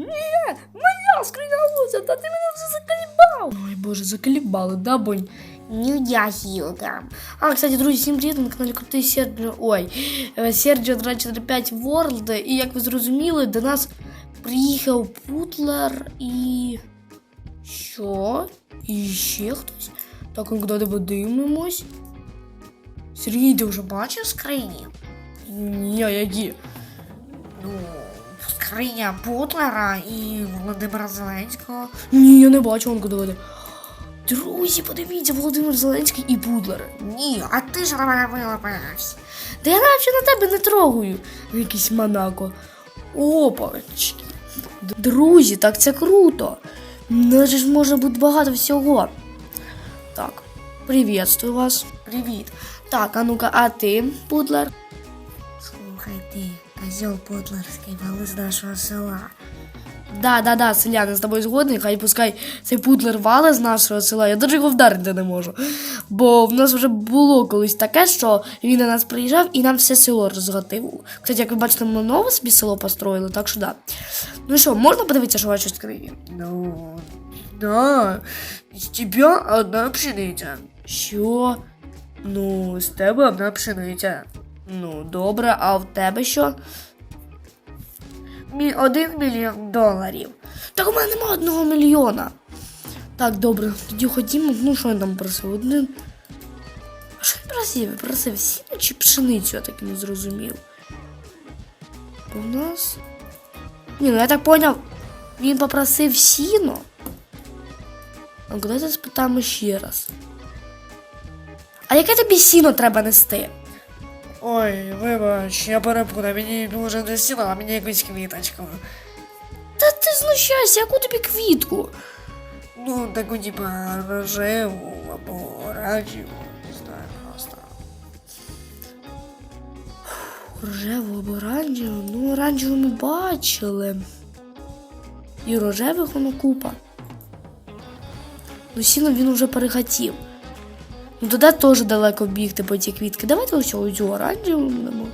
Ні, моя скриня луза, та ти мене вже заколібав. Ой, боже, заколібали, да, бонь? Ну, я гілка. А, кстати, друзі, всім привіт, на каналі Крутий Серджо. Ой, е, Серджо 245 World. І як ви зрозуміли, до нас приїхав Путлер і. Що? І ще хтось? Так, ну куди подивимось. Сергій, ти вже бачив скрині? Ні, які? Ну, Скриня Путлера і Володимира Зеленського. Ні, я не бачу, он куди. Друзі, подивіться, Володимир Зеленський і Путлер. Ні, а ти ж на мене вилапився. Та я навіть на тебе не трогаю. Якийсь Монако. Опачки. Друзі, так це круто. Наче ж може бути багато всього. Так, приветствую вас. Привіт. Так, а ну-ка, а ти, Путлер? Козел Путлерський, вали з нашого села. Да, да, да, селяни з тобою згодні, хай пускай цей путлер вале з нашого села. Я даже його вдарити не можу. Бо в нас вже було колись таке, що він на нас приїжджав і нам все село розгатив. Кстати, як ви бачите, ми нове собі село построїли, так що да. Ну що, можна подивитися, що ваші скрині? Ну, да. З тебе одна пшениця. Що? Ну, з тебе одна пшениця. Ну, добре, а в тебе що? Один мільйон доларів. Так у мене нема одного мільйона. Так, добре, тоді ходімо. Ну, що він там просив? Один. А що він просив? Просив сіно чи пшеницю, я так і не зрозумів. У нас. Ні, ну я так поняв, він попросив сіно. А давайте спитаємо ще раз. А яке тобі сіно треба нести? Ой, вибач, я перепутав, мені дуже не сіла, а мені якусь квіточку. Та ти знущайся, яку тобі квітку? Ну, таку типа рожеву або оранжеву, не знаю просто. Рожеву або оранжеву? Ну, оранжеву ми бачили. І рожевих воно купа. Ну, сіно він уже перехотів. Ну, туди теж далеко бігти по ті квітки. Давайте ось цю оранжеву дамо.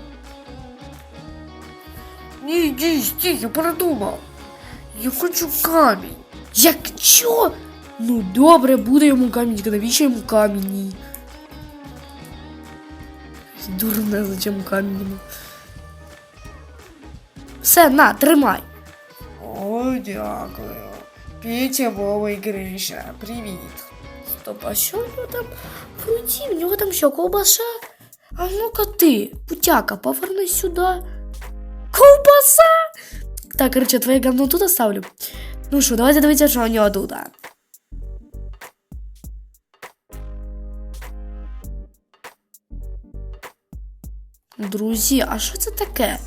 Ні, ні, стій, я передумав. Я хочу камінь. Як що? Ну, добре, буде йому камінь, навіщо йому камінь? Дурне, зачем камінь? Все, на, тримай. О, дякую. Петя, Вова і Гриша, привіт. Стоп, а що в нього там в руці? В нього там що, ковбаса? А ну-ка ти, путяка, повернись сюди. Ковбаса! Так, короче, твоє говно тут оставлю. Ну що, давайте дивитися, що у нього тут. Друзі, а що це таке?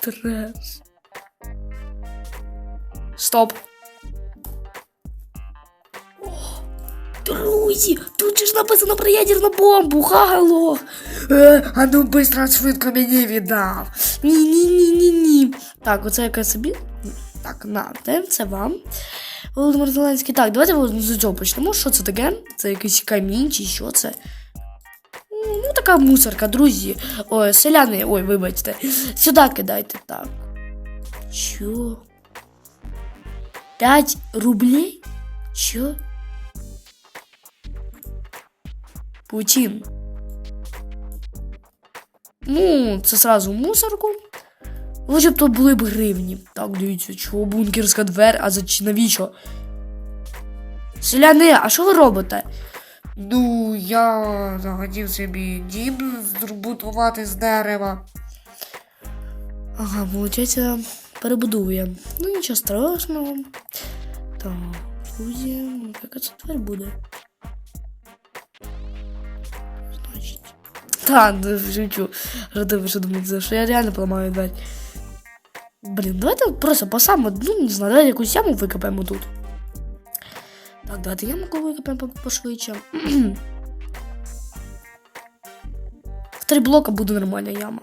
Треш. Стоп. Друзі, тут же ж написано про ядерну бомбу, хало. Е, а ну быстро швидко мені віддав. Ні, ні, ні, ні, ні. Так, оце якась собі. Так, на, те, це вам. Володимир Зеленський. Так, давайте з цього почнемо. Що це таке? Це якийсь камінь чи що це? Ну, така мусорка, друзі. Ой, селяни, ой, вибачте. Сюди кидайте. Так. Що? 5 рублей? Що? Путін. Ну, це сразу мусорку. Лучше б тут були б гривні. Так, дивіться, чого бункерська двер, а за чи- навіщо? Селяни, а що ви робите? Ну, я захотів собі дім збудувати з дерева. Ага, виходить, перебудує. Ну, нічого страшного. Так, друзі, ну, яка це двері буде? Та, шучу. Що ти ви що думаєте, що я реально поламаю двері. Блін, давайте просто по самому, ну, не знаю, давайте якусь яму викопаємо тут. Так, давайте ямку по- пошвидше. В три блока буде нормальна яма.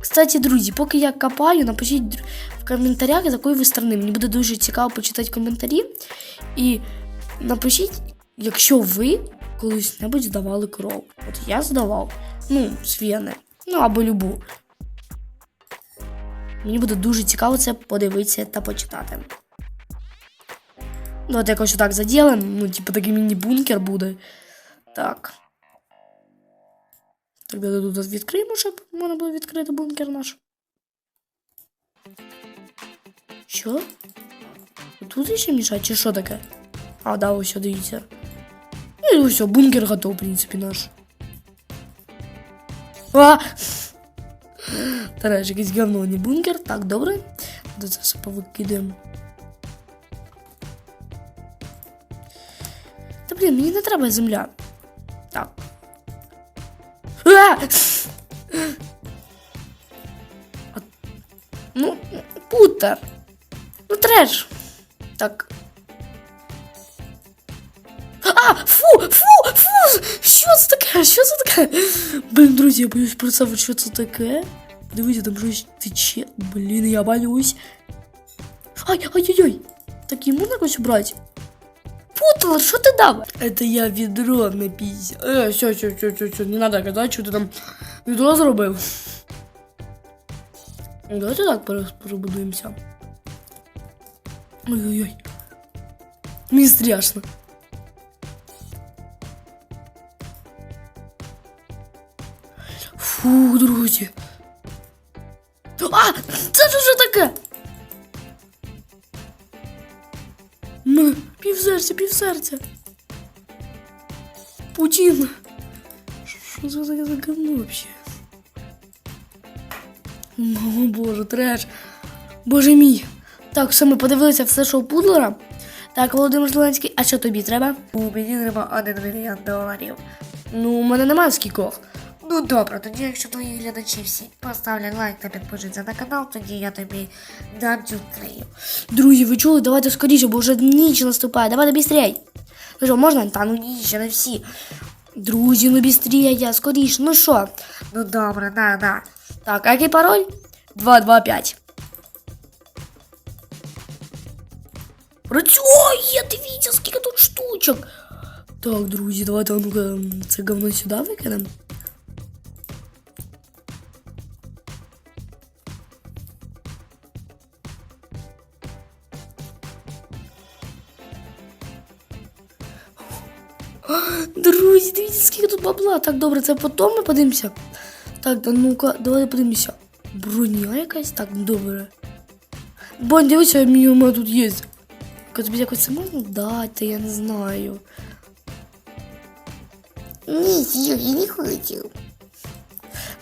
Кстати, друзі, поки я копаю, напишіть в коментарях, з якої ви сторони. Мені буде дуже цікаво почитати коментарі. І напишіть, якщо ви колись-небудь здавали кров. От я здавав. Ну, з Ну або любу. Мені буде дуже цікаво це подивитися та почитати. Ну, от якось отак заділимо. Ну, типу, такий міні-бункер буде. Так. Так, де тут відкриємо, щоб можна було відкрити бункер наш. Що? Тут ще мішать, чи що таке? А, да, ось дивіться. Ну і все, бункер готов, в принципі, наш. А! Тараж, якийсь говно, не бункер. Так, добре. До це все повикидаємо. Та блін, мені не треба земля. Так. А! Ну, путер. Ну, треш. Так. Фу, фу, фу! Що це таке? Що це таке? Блін, друзі, я боюсь представити, що це таке. Дивіться, там щось тече. Блін, я боюсь. Ай, ай-ай-ай. Так надо якось брати. Путала, що ти дав? Это я відро напісся. Е, все, все, все, все, все, не надо казати, що ти там відро зробив. Давайте так перебудуємося. Ой-ой-ой. Мені страшно. Фу, друзі. А! Це ж що таке? Ну, півсерця, півсерця. Путін. Що це таке за говно вообще? О, боже, треш. Боже мій. Так, все, ми подивилися все шоу Пудлера. Так, Володимир Зеленський, а що тобі треба? У мені треба один мільйон доларів. Ну, у мене немає скількох. Ну добре, тоді якщо твої глядачі всі поставлять лайк та підпишуться на канал, тоді я тобі дам цю книгу. Друзі, ви чули? Давайте скоріше, бо вже ніч наступає. Давайте бістрій. Ну що, можна? Та ну Ні, ще не всі. Друзі, ну бістрій, я скоріше. Ну що? Ну добре, на, на. Так, а який пароль? 225. Працює, дивіться, скільки тут штучок. Так, друзі, давайте а ну-ка це говно сюди викинемо. Друзі, дивіться, скільки тут бабла. Так, добре, це потім ми подивимося. Так, да ну-ка, давайте подивимося. Броня якась? Так, добре. Дивися, мій у мене тут є. Тобі якось це можна дати, я не знаю. Ні, Сір, я не хотів.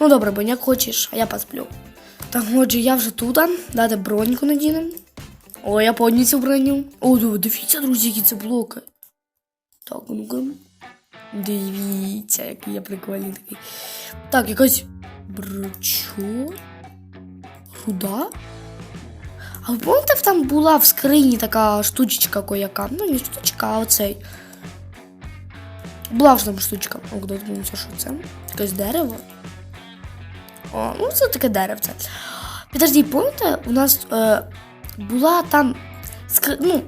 Ну добре, Бонь, як хочеш, а я посплю. Так, отже, я вже тут. Дайте броньку надінемо. О, я подняв цю броню. О, дивіться, друзі, які це блоки. Так, ну-ка. Дивіться, який я прикольний такий. Так, якась брочо. Руда. А ви пам'ятаєте, там була в скрині така штучечка кояка? Ну, не штучка, а оцей. Була ж там штучка. О, куди дивимося, що це? Якесь дерево. О, ну це таке деревце. Підожди, пам'ятаєте, у нас е, була там скр... ну,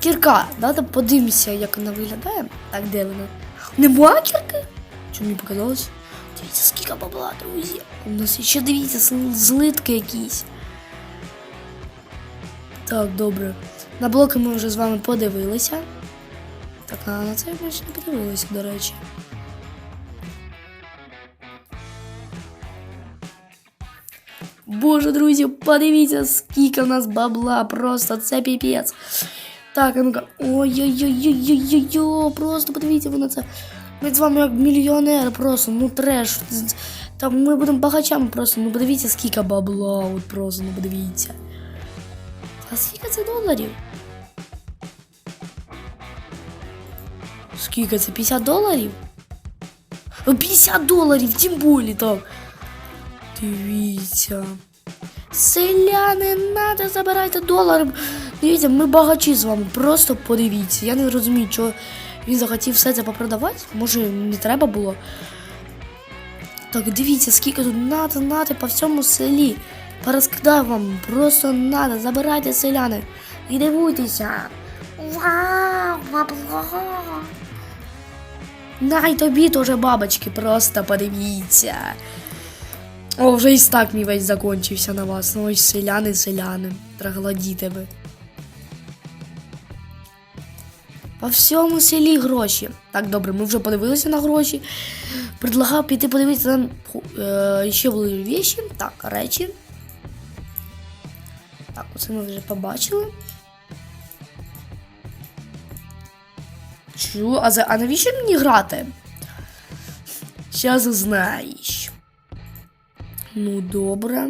кірка, да? Там подивимося, як вона виглядає. Так, де вона? Нема кірки? Що мені показалось? Дивіться, скільки бабла, друзі. У нас ще дивіться, злитки якісь. Так, добре. На блоки ми вже з вами подивилися. Так, а на це ми ще не подивилися, до речі. Боже, друзі, подивіться, скільки в нас бабла, просто це піпець. Так, а ну-ка. Ой-ой-ой-ой-ой-ой, просто подивіться ви на це. Ми з вами як мільйонери просто, ну треш. Там ми будемо багачами просто, ну подивіться, скільки бабла, от просто, ну подивіться. А скільки це доларів? Скільки це? 50 доларів? Ну, 50 доларів, тим більше так. Дивіться. Селяни, надо забирайте долари. Дивіться, ми багачі з вами. Просто подивіться. Я не розумію, чого він захотів все це попродавати. Може, не треба було. Так, дивіться, скільки тут надо, надо по всьому селі. Порозкидаю вам. Просто надо. Забирайте селяни. І дивуйтеся. Вау, бабло. Най тобі теж бабочки, просто подивіться. О, вже і стак мій весь закончився на вас. Ну ось селяни, селяни. Траглодіти ви. По всьому селі гроші. Так, добре, ми вже подивилися на гроші. Предлагав піти подивитися там е, ще були віші. Так, речі. Так, оце ми вже побачили. Чу, а, за, а навіщо мені грати? Щас узнаєш. Ну, добре.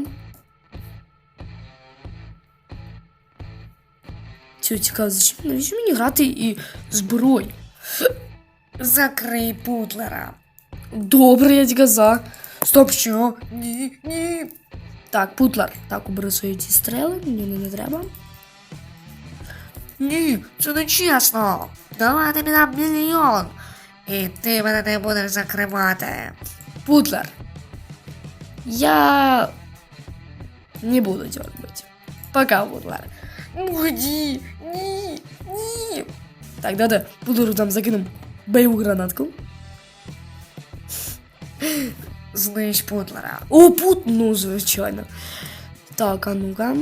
Цю цікаво, зачем навіщо мені грати і зброю? Закрий путлера. Добре, я тільки за. Стоп, Що? Ні, ні. Так, путлер. Так, убери свої ці стріли, мені не треба. Ні, це не чесно. Давай тобі дам мільйон. І ти мене не будеш закривати. Путлер. Я не буду цього робити. Пока, Путлер. Ну, ні, ні, ні. Так, да-да, Путлеру там закинем бойову гранатку. Знищ путлера. О, пут, ну, звичайно. Так, а ну-ка.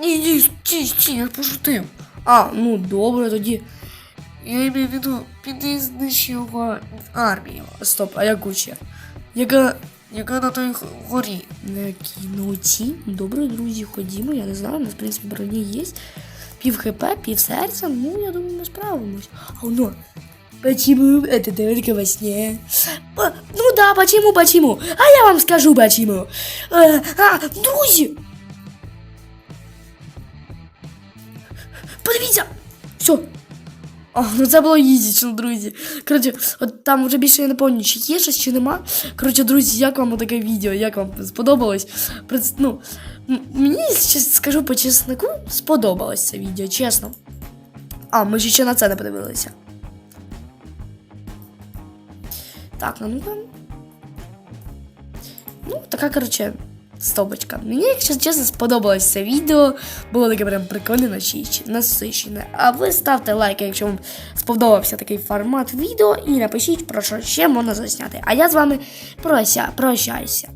Ні, ні, стій, стій, я пошутив. А, ну добре, тоді. Я маю в виду, піди знищи його армію, Стоп, а яку ще? Яка. яка на той горі. На якій ноті? Добре, друзі, ходімо, я не знаю, у нас, в принципі, броні є. Пів хп, пів серця, ну, я думаю, ми справимось. А ну, почему это только во сне? А, ну да, почему, почему? А я вам скажу, почему. Э, а, друзі! Подивіться! Все. О, ну це було їздічно, друзі. Коротше, от там вже більше я не пам'ятаю, чи є щось, чи нема. Коротше, друзі, як вам таке відео? Як вам сподобалось? Ну, мені, скажу по чесноку, сподобалось це відео, чесно. А, ми ж ще на це не подивилися. Так, а ну-ка. Ну, така, коротше, стопочка. Мені, якщо чесно, сподобалось це відео. Було таке прям прикольне насичене. А ви ставте лайк, якщо вам сподобався такий формат відео, і напишіть, про що ще можна засняти. А я з вами прощаюся.